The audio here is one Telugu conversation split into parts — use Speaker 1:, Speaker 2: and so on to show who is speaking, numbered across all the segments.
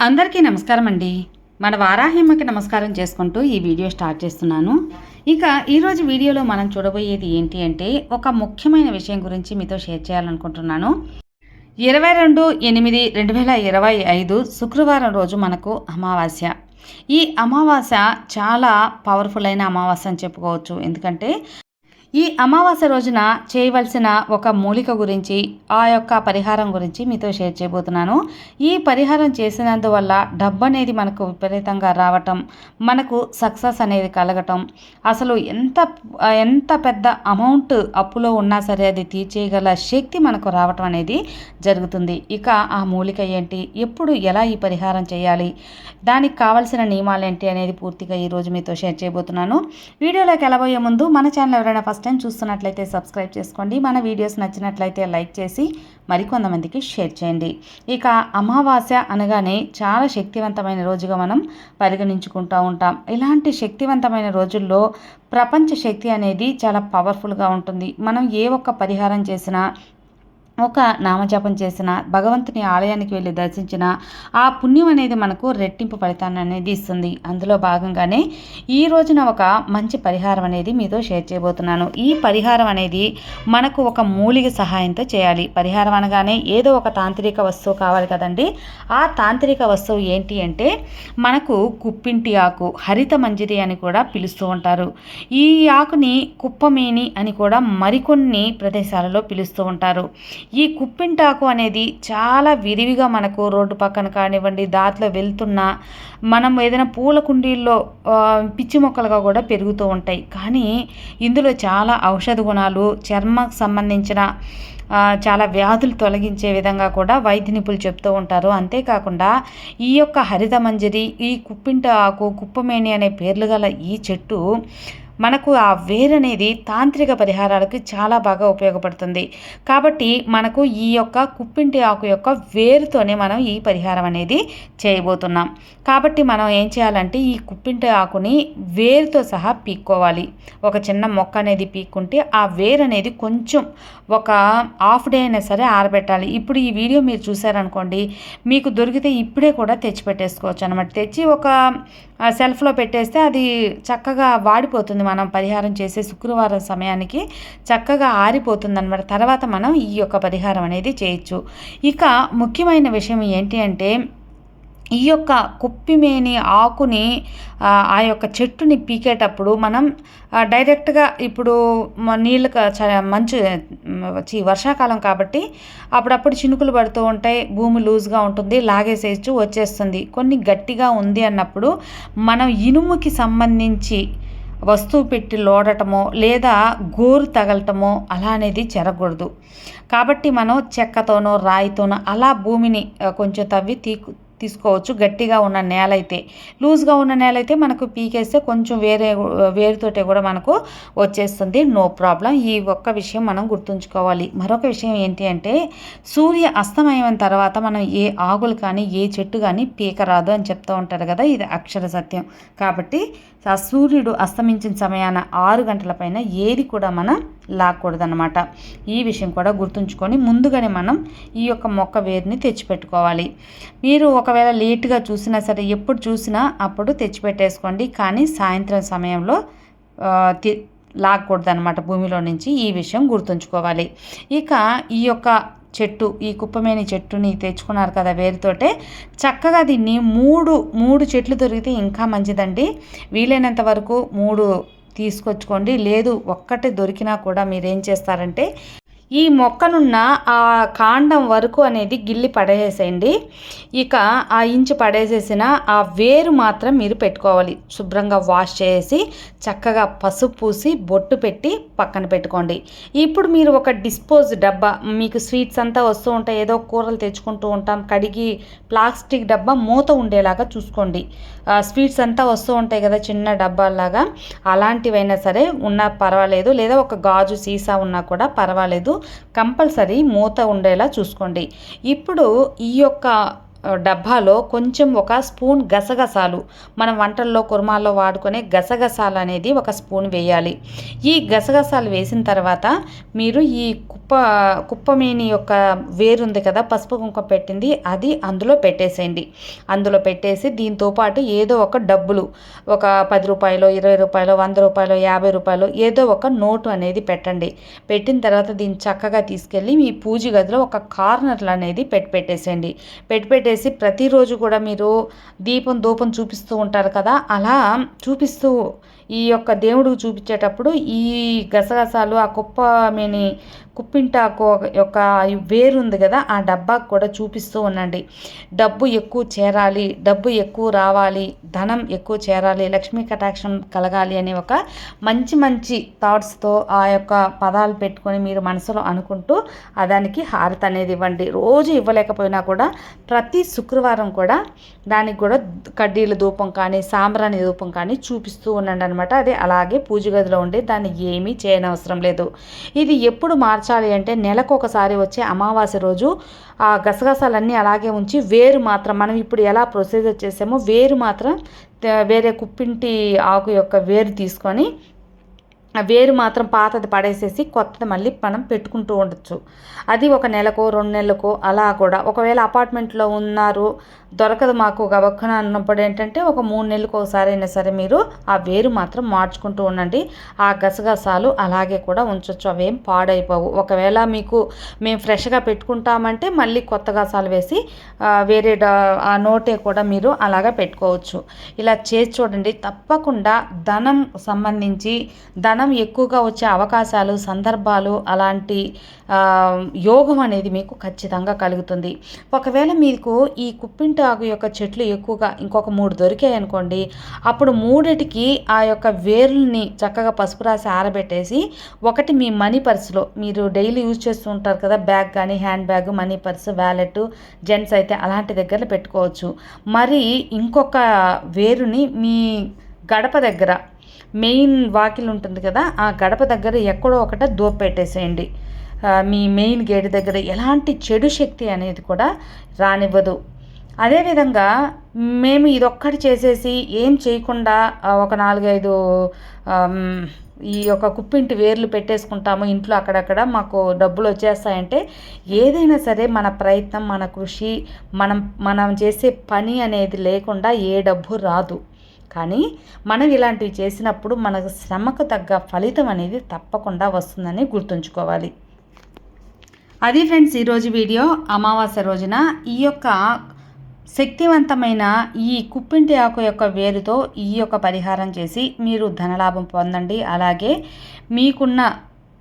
Speaker 1: అందరికీ నమస్కారం అండి మన వారాహిమ్మకి నమస్కారం చేసుకుంటూ ఈ వీడియో స్టార్ట్ చేస్తున్నాను. ఇక ఈరోజు వీడియోలో మనం చూడబోయేది ఏంటి అంటే ఒక ముఖ్యమైన విషయం గురించి మీతో షేర్ చేయాలనుకుంటున్నాను. ఇరవై రెండు ఎనిమిది రెండు వేల ఇరవై ఐదు శుక్రవారం రోజు మనకు అమావాస్య. ఈ అమావాస్య చాలా పవర్ఫుల్ అయిన అమావాస్య అని చెప్పుకోవచ్చు. ఎందుకంటే ఈ అమావాస్య రోజున చేయవలసిన ఒక మూలిక గురించి ఆ యొక్క పరిహారం గురించి మీతో షేర్ చేయబోతున్నాను. ఈ పరిహారం చేసినందువల్ల డబ్బు అనేది మనకు విపరీతంగా రావటం మనకు సక్సెస్ అనేది కలగటం అసలు ఎంత ఎంత పెద్ద అమౌంట్ అప్పులో ఉన్నా సరే అది తీర్చేయగల శక్తి మనకు రావటం అనేది జరుగుతుంది. ఇక ఆ మూలిక ఏంటి? ఎప్పుడు ఎలా ఈ పరిహారం చేయాలి? దానికి కావలసిన నియమాలు ఏంటి అనేది పూర్తిగా ఈరోజు మీతో షేర్ చేయబోతున్నాను. వీడియోలోకి వెళ్ళబోయే ముందు మన ఛానల్ ఎవరైనా ఫస్ట్ టైం చూస్తున్నట్లయితే సబ్స్క్రైబ్ చేసుకోండి. మన వీడియోస్ నచ్చినట్లయితే లైక్ చేసి మరికొంతమందికి షేర్ చేయండి. ఇక అమావాస్య అనగానే చాలా శక్తివంతమైన రోజుగా మనం పరిగణించుకుంటూ ఉంటాం. ఇలాంటి శక్తివంతమైన రోజుల్లో ప్రపంచ శక్తి అనేది చాలా పవర్ఫుల్గా ఉంటుంది. మనం ఏ ఒక్క పరిహారం చేసినా ఒక నామజపం చేసిన భగవంతుని ఆలయానికి వెళ్ళి దర్శించిన ఆ పుణ్యం అనేది మనకు రెట్టింపు ఫలితాన్ని అనేది ఇస్తుంది. అందులో భాగంగానే ఈ రోజున ఒక మంచి పరిహారం అనేది మీతో షేర్ చేయబోతున్నాను. ఈ పరిహారం అనేది మనకు ఒక మూలిక సహాయంతో చేయాలి. పరిహారం అనగానే ఏదో ఒక తాంత్రిక వస్తువు కావాలి కదండి. ఆ తాంత్రిక వస్తువు ఏంటి అంటే మనకు కుప్పింటి ఆకు హరిత మంజిరి అని కూడా పిలుస్తూ ఉంటారు. ఈ ఆకుని కుప్పమేని అని కూడా మరికొన్ని ప్రదేశాలలో పిలుస్తూ ఉంటారు. ఈ కుప్పింటాకు అనేది చాలా విరివిగా మనకు రోడ్డు పక్కన కానివ్వండి దాంట్లో వెళ్తున్నా మనం ఏదైనా పూల కుండీల్లో పిచ్చి మొక్కలుగా కూడా పెరుగుతూ ఉంటాయి. కానీ ఇందులో చాలా ఔషధ గుణాలు చర్మకు సంబంధించిన చాలా వ్యాధులు తొలగించే విధంగా కూడా వైద్య నిపుణులు చెప్తూ ఉంటారు. అంతేకాకుండా ఈ యొక్క హరిత మంజరి ఈ కుప్పింట ఆకు కుప్పమేని అనే పేర్లు గల ఈ చెట్టు మనకు ఆ వేరు అనేది తాంత్రిక పరిహారాలకు చాలా బాగా ఉపయోగపడుతుంది. కాబట్టి మనకు ఈ యొక్క కుప్పింటి ఆకు యొక్క వేరుతోనే మనం ఈ పరిహారం అనేది చేయబోతున్నాం. కాబట్టి మనం ఏం చేయాలంటే ఈ కుప్పింటి ఆకుని వేరుతో సహా పీక్కోవాలి. ఒక చిన్న మొక్క అనేది పీక్కుంటే ఆ వేరు అనేది కొంచెం ఒక హాఫ్ డే అయినా సరే ఆరబెట్టాలి. ఇప్పుడు ఈ వీడియో మీరు చూసారనుకోండి మీకు దొరికితే ఇప్పుడే కూడా తెచ్చి పెట్టేసుకోవచ్చు అనమాట తెచ్చి ఒక సెల్ఫ్లో పెట్టేస్తే అది చక్కగా వాడిపోతుంది మనం పరిహారం చేసే శుక్రవారం సమయానికి చక్కగా ఆరిపోతుంది అనమాట తర్వాత మనం ఈ యొక్క పరిహారం అనేది చేయొచ్చు. ఇక ముఖ్యమైన విషయం ఏంటి అంటే ఈ యొక్క కుప్పిమేని ఆకుని ఆ యొక్క చెట్టుని పీకేటప్పుడు మనం డైరెక్ట్గా ఇప్పుడు నీళ్ళు మంచు వచ్చి వర్షాకాలం కాబట్టి అప్పుడప్పుడు చినుకులు పడుతూ ఉంటాయి. భూమి లూజ్గా ఉంటుంది లాగేసేయచ్చు వచ్చేస్తుంది. కొన్ని గట్టిగా ఉంది అన్నప్పుడు మనం ఇనుముకి సంబంధించి వస్తువు పెట్టి లోడటమో లేదా గోరు తగలటమో అలా అనేది జరగకూడదు. కాబట్టి మనం చెక్కతోనో రాయితోనో అలా భూమిని కొంచెం తవ్వి తీ తీసుకోవచ్చు గట్టిగా ఉన్న నేల అయితే లూజ్గా ఉన్న నేల అయితే మనకు పీకేస్తే కొంచెం వేరే వేరుతోటే కూడా మనకు వచ్చేస్తుంది. No problem. ఈ ఒక్క విషయం మనం గుర్తుంచుకోవాలి. మరొక విషయం ఏంటి అంటే సూర్య అస్తమయం తర్వాత మనం ఏ ఆకులు కానీ ఏ చెట్టు కానీ పీకరాదు అని చెప్తూ ఉంటారు కదా ఇది అక్షర సత్యం. కాబట్టి ఆ సూర్యుడు అస్తమించిన సమయాన ఆరు గంటల పైన ఏది కూడా మనం లాక్కూడదనమాట ఈ విషయం కూడా గుర్తుంచుకొని ముందుగానే మనం ఈ యొక్క మొక్క వేరుని తెచ్చిపెట్టుకోవాలి. మీరు ఒకవేళ లేటుగా చూసినా సరే ఎప్పుడు చూసినా అప్పుడు తెచ్చిపెట్టేసుకోండి. కానీ సాయంత్రం సమయంలో లాక్కూడదనమాట భూమిలో నుంచి ఈ విషయం గుర్తుంచుకోవాలి. ఇక ఈ యొక్క చెట్టు ఈ కుప్పమేని చెట్టుని తెచ్చుకున్నారు కదా వేరుతోటే చక్కగా దీన్ని మూడు మూడు చెట్లు దొరికితే ఇంకా మంచిదండి. వీలైనంత వరకు మూడు తీసుకొచ్చుకోండి. లేదు ఒక్కటి దొరికినా కూడా మీరేం చేస్తారంటే ఈ మొక్కనున్న ఆ కాండం వరకు అనేది గిల్లి పడేసేయండి. ఇక ఆ ఇంచు పడేసేసిన ఆ వేరు మాత్రం మీరు పెట్టుకోవాలి. శుభ్రంగా వాష్ చేసి చక్కగా పసుపు పూసి బొట్టు పెట్టి పక్కన పెట్టుకోండి. ఇప్పుడు మీరు ఒక డిస్పోజ్ డబ్బా మీకు స్వీట్స్ అంతా వస్తూ ఉంటాయి ఏదో కూరలు తెచ్చుకుంటూ ఉంటాం కడిగి ప్లాస్టిక్ డబ్బా మూత ఉండేలాగా చూసుకోండి. స్వీట్స్ అంతా వస్తూ ఉంటాయి కదా చిన్న డబ్బాలాగా అలాంటివైనా సరే ఉన్నా పర్వాలేదు. లేదా ఒక గాజు సీసా ఉన్నా కూడా పర్వాలేదు. కంపల్సరీ మూత ఉండేలా చూసుకోండి. ఇప్పుడు ఈ యొక్క డబ్బాలో కొంచెం ఒక స్పూన్ గసగసాలు. మనం వంటల్లో కుర్మాల్లో వాడుకునే గసగసాలు అనేది ఒక స్పూన్ వేయాలి. ఈ గసగసాలు వేసిన తర్వాత మీరు ఈ కుప్ప కుప్పమేని యొక్క వేరుంది కదా పసుపు కుంకుమ పెట్టింది అది అందులో పెట్టేసేయండి. అందులో పెట్టేసి దీంతో పాటు ఏదో ఒక డబ్బులు ఒక పది రూపాయలు ఇరవై రూపాయలు వంద రూపాయలు యాభై రూపాయలు ఏదో ఒక నోటు అనేది పెట్టండి. పెట్టిన తర్వాత దీన్ని చక్కగా తీసుకెళ్ళి మీ పూజ గదిలో ఒక కార్నర్లు అనేది పెట్టి పెట్టేసేయండి. పెట్టి చేసి ప్రతిరోజు కూడా మీరు దీపం ధూపం చూపిస్తూ ఉంటారు కదా అలా చూపిస్తూ ఈ యొక్క దేవుడు చూపించేటప్పుడు ఈ గసగసాలు ఆ కుప్ప మీని కుప్పింటాకు యొక్క వేరు ఉంది కదా ఆ డబ్బాకు కూడా చూపిస్తూ ఉండండి. డబ్బు ఎక్కువ చేరాలి డబ్బు ఎక్కువ రావాలి ధనం ఎక్కువ చేరాలి లక్ష్మీ కటాక్షం కలగాలి అనే ఒక మంచి మంచి థాట్స్తో ఆ యొక్క పదాలు పెట్టుకొని మీరు మనసులో అనుకుంటూ ఆ దానికి హారత అనేది ఇవ్వండి. రోజు ఇవ్వలేకపోయినా కూడా ప్రతి శుక్రవారం కూడా దానికి కూడా కడ్డీల ధూపం కానీ సాంబ్రాణి ధూపం కానీ చూపిస్తూ ఉండండి అనమాట అది అలాగే పూజ గదిలో ఉండి దాన్ని ఏమీ చేయనవసరం లేదు. ఇది ఎప్పుడు మార్చాలి అంటే నెలకు ఒకసారి వచ్చే అమావాస్య రోజు ఆ గసగసాలన్నీ అలాగే ఉంచి వేరు మాత్రం మనం ఇప్పుడు ఎలా ప్రొసీజర్ చేసామో వేరు మాత్రం వేరే కుప్పింటి ఆకు యొక్క వేరు తీసుకొని వేరు మాత్రం పాతది పడేసేసి కొత్తది మళ్ళీ మనం పెట్టుకుంటూ ఉండొచ్చు. అది ఒక నెలకో రెండు నెలలకో అలా కూడా. ఒకవేళ అపార్ట్మెంట్లో ఉన్నారు దొరకదు మాకు గబక్కన అన్నప్పుడు ఏంటంటే ఒక మూడు నెలలకు ఒకసారి అయినా సరే మీరు ఆ వేరు మాత్రం మార్చుకుంటూ ఉండండి. ఆ గసగసాలు అలాగే కూడా ఉంచవచ్చు అవేం పాడైపోవు. ఒకవేళ మీకు మేము ఫ్రెష్గా పెట్టుకుంటామంటే మళ్ళీ కొత్త గసాలు వేసి వేరే ఆ నోటే కూడా మీరు అలాగా పెట్టుకోవచ్చు. ఇలా చేసి చూడండి. తప్పకుండా ధనం సంబంధించి ధనం ధనం ఎక్కువగా వచ్చే అవకాశాలు సందర్భాలు అలాంటి యోగం అనేది మీకు ఖచ్చితంగా కలుగుతుంది. ఒకవేళ మీకు ఈ కుప్పింటాకు యొక్క చెట్లు ఎక్కువగా ఇంకొక మూడు దొరికాయి అనుకోండి అప్పుడు మూడిటికి ఆ యొక్క వేర్లని చక్కగా పసుపు రాసి ఆరబెట్టేసి ఒకటి మీ మనీ పర్సులో మీరు డైలీ యూజ్ చేస్తూ ఉంటారు కదా బ్యాగ్ కానీ hand bag money purse wallet gents అయితే అలాంటి దగ్గర పెట్టుకోవచ్చు. మరి ఇంకొక వేరుని మీ గడప దగ్గర మెయిన్ వాకిల్ ఉంటుంది కదా ఆ గడప దగ్గర ఎక్కడో ఒకట దూప పెట్టేసేయండి. మీ మెయిన్ గేట్ దగ్గర ఎలాంటి చెడు శక్తి అనేది కూడా రానివ్వదు. అదేవిధంగా మేము ఇదొక్కటి చేసేసి ఏం చేయకుండా ఒక నాలుగైదు ఈ యొక్క కుప్పింటి వేర్లు పెట్టేసుకుంటాము ఇంట్లో అక్కడక్కడ మాకు డబ్బులు వచ్చేస్తాయంటే ఏదైనా సరే మన ప్రయత్నం మన కృషి మనం మనం చేసే పని అనేది లేకుండా ఏ డబ్బు రాదు. కానీ మనం ఇలాంటివి చేసినప్పుడు మనకు శ్రమకు తగ్గ ఫలితం అనేది తప్పకుండా వస్తుందని గుర్తుంచుకోవాలి. అది ఫ్రెండ్స్ ఈరోజు వీడియో అమావాస్య రోజున ఈ యొక్క శక్తివంతమైన ఈ కుప్పింటి ఆకు యొక్క వేరుతో ఈ యొక్క పరిహారం చేసి మీరు ధనలాభం పొందండి. అలాగే మీకున్న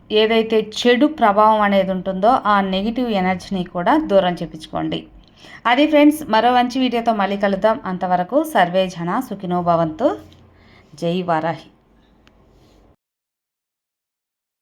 Speaker 1: ఏదైతే చెడు ప్రభావం అనేది ఉంటుందో ఆ నెగిటివ్ ఎనర్జీని కూడా దూరం చేపించుకోండి. అది ఫ్రెండ్స్ మరో మంచి వీడియోతో మళ్ళీ కలుద్దాం. అంతవరకు సర్వే జన సుఖినో భవంతు. జై వారాహి.